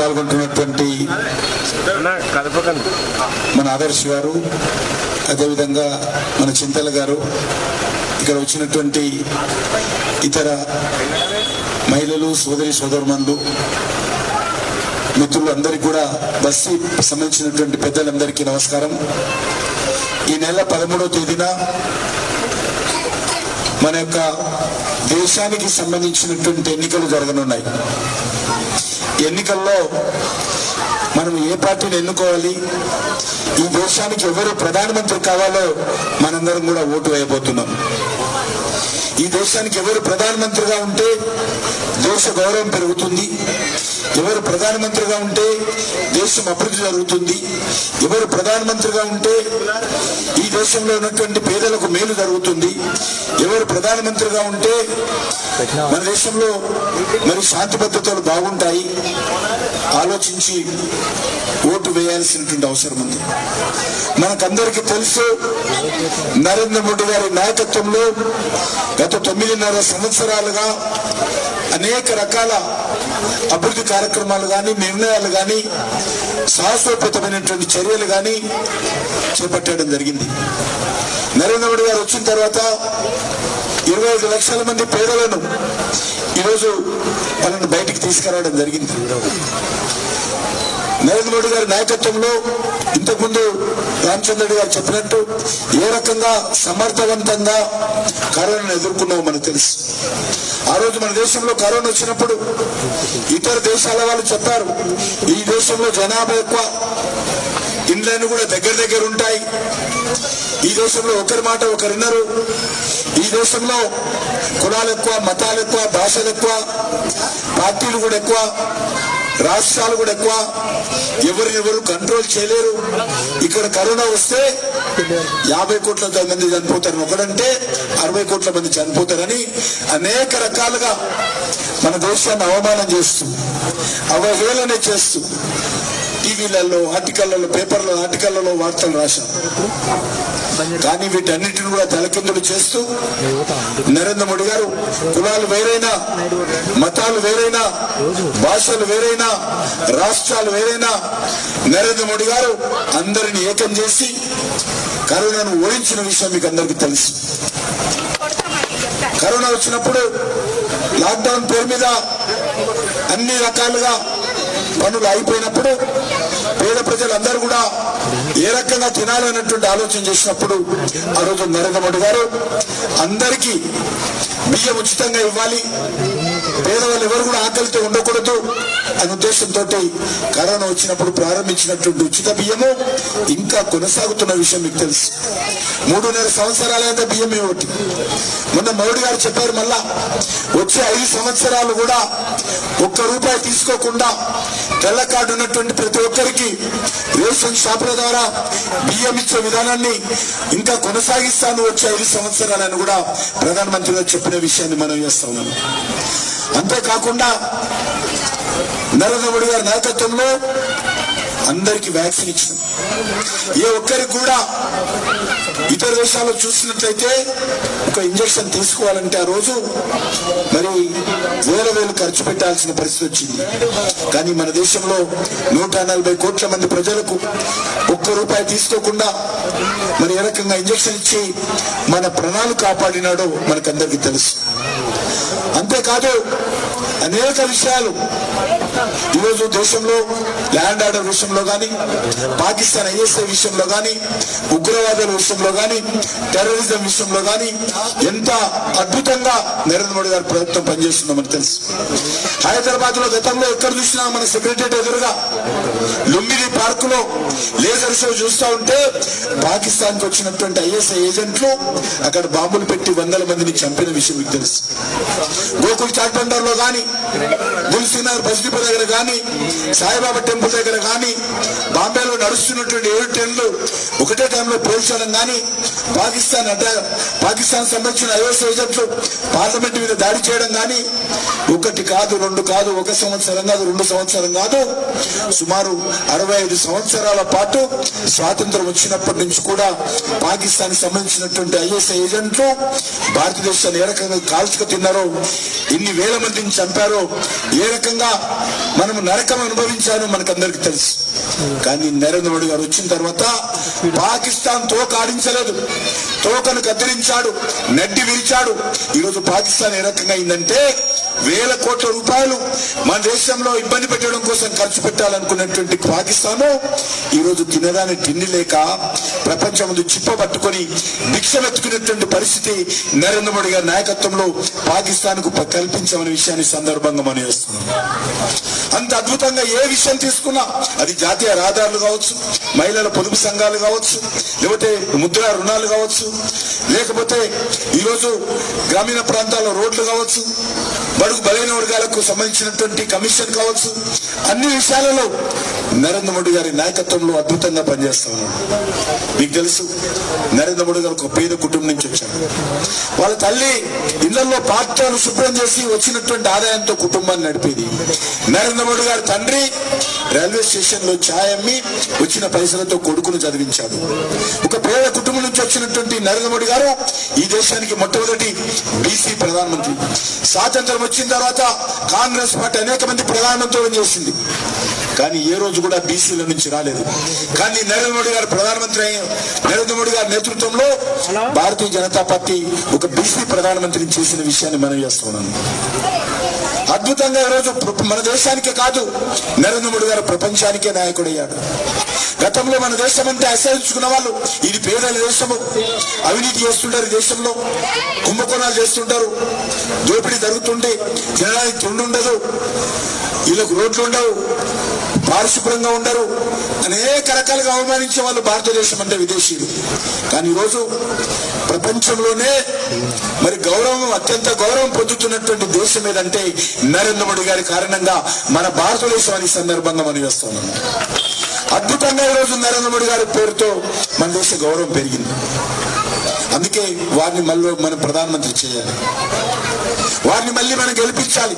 పాల్గొంటున్నటువంటి మన ఆదర్శ్ గారు అదేవిధంగా మన చింతల గారు ఇక్కడ వచ్చినటువంటి ఇతర మహిళలు సోదరి సోదరుమణులు మిత్రులు అందరికీ కూడా బస్సు సంబంధించినటువంటి పెద్దలందరికీ నమస్కారం. ఈ నెల పదమూడవ తేదీన మన యొక్క దేశానికి సంబంధించినటువంటి ఎన్నికలు జరగనున్నాయి. ఎన్నికల్లో మనం ఏ పార్టీని ఎన్నుకోవాలి? ఈ దేశానికి ఎవరు ప్రధానమంత్రి కావాలో మనందరం కూడా ఓటు వేయబోతున్నాం. ఈ దేశానికి ఎవరు ప్రధానమంత్రిగా ఉంటే దేశ గౌరవం పెరుగుతుంది. ఎవరు ప్రధానమంత్రిగా ఉంటే దేశం అభివృద్ధి జరుగుతుంది. ఎవరు ప్రధానమంత్రిగా ఉంటే ఈ దేశంలో ఉన్నటువంటి పేదలకు మేలు జరుగుతుంది. ఎవరు ప్రధానమంత్రిగా ఉంటే మన దేశంలో మరి శాంతి భద్రతలు బాగుంటాయి. ఆలోచించి ఓటు వేయాల్సినటువంటి అవసరం ఉంది. మనకందరికీ తెలుసు నరేంద్ర మోడీ గారి నాయకత్వంలో గత తొమ్మిదిన్నర సంవత్సరాలుగా అనేక రకాల అభివృద్ధి కార్యక్రమాలు కానీ నిర్ణయాలు కానీ సాహసోపేతమైనటువంటి చర్యలు కానీ చేపట్టడం జరిగింది. నరేంద్ర మోడీ గారు వచ్చిన తర్వాత ఇరవై ఐదు లక్షల మంది పేదలను ఈరోజు వాళ్ళని బయటికి తీసుకురావడం జరిగింది. నరేంద్ర మోడీ గారి నాయకత్వంలో ఇంతకుముందు రామచంద్రుడి గారు చెప్పినట్టు ఏ రకంగా సమర్థవంతంగా కరోనాను ఎదుర్కొన్నామో మనకు తెలుసు. ఆ రోజు మన దేశంలో కరోనా వచ్చినప్పుడు ఇతర దేశాల వాళ్ళు చెప్పారు ఈ దేశంలో జనాభా ఎక్కువ ఇండ్లన్నీ కూడా దగ్గర దగ్గర ఉంటాయి. ఈ దేశంలో ఒకరి మాట ఒకరు విన్నారు ఈ దేశంలో కులాలు ఎక్కువ మతాలు ఎక్కువ భాషలు ఎక్కువ పార్టీలు కూడా ఎక్కువ. రాష్ట్రాలు కూడా ఎక్కువ. ఎవరినెవరు కంట్రోల్ చేయలేరు. ఇక్కడ కరోనా వస్తే యాభై కోట్ల మంది చనిపోతారు ఒకడంటే అరవై కోట్ల మంది చనిపోతారని అనేక రకాలుగా మన దేశాన్ని అవమానం చేస్తూ అవహేళన చేస్తూ టీవీలలో ఆర్టికల్లలో పేపర్లలో ఆర్టికల్లలో వార్తలు రాశారు కానీ వీటన్నిటిని కూడా తలకిందులు చేస్తూ నరేంద్ర మోడీ గారు కులాలు వేరైనా మతాలు వేరైనా భాషలు వేరైనా రాష్ట్రాలు వేరైనా నరేంద్ర మోడీ గారు అందరిని ఏకం చేసి కరోనాను ఓడించిన విషయం మీకు అందరికీ తెలుసు. కరోనా వచ్చినప్పుడు లాక్డౌన్ పేరు మీద అన్ని రకాలుగా పనులు అయిపోయినప్పుడు పేద ప్రజలందరూ కూడా ఏ రకంగా తినాలన్నటువంటి ఆలోచన చేసినప్పుడు ఆ రోజు నరేంద్ర మోడీ గారు అందరికీ బియ్యం ఉచితంగా ఇవ్వాలి. పేదవాళ్ళు ఎవరు కూడా ఆకలితో ఉండకూడదు అనే ఉద్దేశంతో కరోనా వచ్చినప్పుడు ప్రారంభించినటువంటి ఉచిత బియ్యము ఇంకా కొనసాగుతున్న విషయం మీకు తెలుసు. మూడున్నర సంవత్సరాలైన బియ్యం ఇవ్వటి మొన్న మోడీ గారు చెప్పారు మళ్ళా వచ్చే ఐదు సంవత్సరాలు కూడా ఒక్క రూపాయి తీసుకోకుండా తెల్ల కార్డు ఉన్నటువంటి ప్రతి ఒక్కరికి రేషన్ షాపుల ద్వారా బియ్యం ఇచ్చే విధానాన్ని ఇంకా కొనసాగిస్తాను వచ్చే ఐదు సంవత్సరాలని కూడా ప్రధానమంత్రి గారు చెప్పిన విషయాన్ని మనం చేస్తా ఉన్నాం. అంతేకాకుండా నరేంద్ర మోడీ గారి నాయకత్వంలో అందరికి వ్యాక్సిన్ ఇచ్చిన ఏ ఒక్కరికి కూడా ఇతర దేశాల్లో చూసినట్లయితే ఒక ఇంజక్షన్ తీసుకోవాలంటే ఆ రోజు మరి వేల వేలు ఖర్చు పెట్టాల్సిన పరిస్థితి వచ్చింది. కానీ మన దేశంలో నూట నలభై కోట్ల మంది ప్రజలకు ఒక్క రూపాయి తీసుకోకుండా మరి ఏ రకంగా ఇంజక్షన్ ఇచ్చి మన ప్రాణాలు కాపాడినాడో మనకందరికీ తెలుసు. అంతేకాదు అనేక విషయాలు ఈరోజు దేశంలో ల్యాండ్ ఆర్డర్ విషయంలో కానీ పాకిస్తాన్ ఐఎస్ఐ విషయంలో కానీ ఉగ్రవాదుల విషయంలో కానీ టెర్రరిజం విషయంలో కానీ ఎంత అద్భుతంగా నరేంద్ర మోడీ గారి ప్రభుత్వం పనిచేస్తుందో మనకు తెలుసు. హైదరాబాద్లో గతంలో ఎక్కడ చూసినా మన సెక్రటరియట్ ఎదురుగా లుంబిని పార్క్లో లేజర్ షో చూస్తూ ఉంటే పాకిస్తాన్కి వచ్చినటువంటి ఐఎస్ఐ ఏజెంట్లు అక్కడ బాంబులు పెట్టి వందల మందిని చంపిన విషయం మీకు తెలుసు. గోకుల్ చాట్ బండర్లో గాని దిల్సునగర్ బస్డిపో దగ్గర కానీ సాయిబాబా టెంపుల్ దగ్గర కానీ బాంబేలో నడుస్తున్నటువంటి ఏడు ట్రైన్లు ఒకటే టైంలో పోల్చడం కానీ పాకిస్తాన్ అడ్డ పాకిస్తాన్ సంబంధించిన ఐఎస్ ఏజెంట్లు పార్లమెంట్ మీద దాడి చేయడం కానీ ఒకటి కాదు రెండు కాదు ఒక సంవత్సరం కాదు రెండు సంవత్సరం కాదు సుమారు అరవై ఐదు సంవత్సరాల పాటు స్వాతంత్రం వచ్చినప్పటి నుంచి కూడా పాకిస్తాన్ సంబంధించినటువంటి ఐఎస్ఐ ఏజెంట్లు భారతదేశాన్ని ఏ రకంగా కాల్చుకు తిన్నారో ఎన్ని వేల మందిని చంపారో ఏ రకంగా మనం నరకం అనుభవించానో మనకందరికి తెలుసు. కానీ నరేంద్ర మోడీ గారు వచ్చిన తర్వాత పాకిస్తాన్ తోక ఆడించలేదు. తోకను కత్తిరించాడు నడ్డి విరిచాడు. ఈరోజు పాకిస్తాన్ ఏ రకంగా అయిందంటే వేల కోట్ల రూపాయలు మన దేశంలో ఇబ్బంది పెట్టడం కోసం ఖర్చు పెట్టాలనుకున్నటువంటి పాకిస్తాను ఈరోజు తినదాని తిండి లేక ప్రపంచం ముందు చిప్ప పట్టుకొని భిక్ష వెతుకునేటువంటి పరిస్థితి నరేంద్ర మోడీ గారి నాయకత్వంలో పాకిస్తాన్కు విషయాన్ని సందర్భంగా మనం అంత అద్భుతంగా ఏ విషయం తీసుకున్నా అది జాతీయ రహదారులు కావచ్చు మహిళల పొదుపు సంఘాలు కావచ్చు లేకపోతే ముద్ర రుణాలు కావచ్చు లేకపోతే ఈరోజు గ్రామీణ ప్రాంతాల్లో రోడ్లు కావచ్చు బడుగు బలైన వర్గాలకు సంబంధించినటువంటి కమిషన్ కావచ్చు అన్ని విషయాలలో నరేంద్ర మోడీ గారి నాయకత్వంలో అద్భుతంగా పనిచేస్తా ఉన్నాడు. మీకు తెలుసు నరేంద్ర మోడీ గారు ఒక పేద కుటుంబం నుంచి వచ్చారు. వాళ్ళ తల్లి ఇళ్ళలో పాత్రలు శుభ్రం చేసి వచ్చినటువంటి ఆదాయంతో కుటుంబాన్ని నడిపేది నరేంద్ర మోడీ గారి తండ్రి రైల్వే స్టేషన్లో ఛాయ్ అమ్మి వచ్చిన పైసలతో కొడుకును చదివించాడు. ఒక పేద కుటుంబం నుంచి వచ్చినటువంటి నరేంద్ర మోడీ గారు ఈ దేశానికి మొట్టమొదటి బీసీ ప్రధానమంత్రి. స్వాతంత్రం వచ్చిన తర్వాత కాంగ్రెస్ పార్టీ అనేక మంది ప్రధానమంత్రులను చేసింది. కానీ ఏ రోజు కూడా బీసీల నుంచి రాలేదు. కానీ నరేంద్ర మోడీ గారు ప్రధానమంత్రి నరేంద్ర మోడీ గారి నేతృత్వంలో భారతీయ జనతా పార్టీ ఒక బీసీ ప్రధానమంత్రిని చేసిన విషయాన్ని మనం చేస్తున్నాను అద్భుతంగా ఈరోజు మన దేశానికే కాదు నరేంద్ర మోడీ గారు ప్రపంచానికే నాయకుడయ్యాడు. గతంలో మన దేశం అంటే అసహించుకున్న వాళ్ళు ఇది పేదల దేశము. అవినీతి చేస్తుంటారు ఈ దేశంలో కుంభకోణాలు చేస్తుంటారు. దోపిడీ జరుగుతుంటే తినడానికి తిండి ఉండదు వీళ్ళకు రోడ్లు ఉండవు. పారిశుభ్రంగా ఉండరు. అనేక రకాలుగా అవమానించే వాళ్ళు భారతదేశం అంటే విదేశీయులు. కానీ ఈరోజు ప్రపంచంలోనే మరి గౌరవం అత్యంత గౌరవం పొందుతున్నటువంటి దేశం ఏదంటే నరేంద్ర మోడీ గారి కారణంగా మన భారతదేశం అనే సందర్భంగా మనం చేస్తున్నాం. అద్భుతంగా ఈరోజు నరేంద్ర మోడీ గారి పేరుతో మన దేశ గౌరవం పెరిగింది. అందుకే వారిని మళ్ళీ మనం ప్రధానమంత్రి చేయాలి. వారిని మళ్ళీ మనం గెలిపించాలి.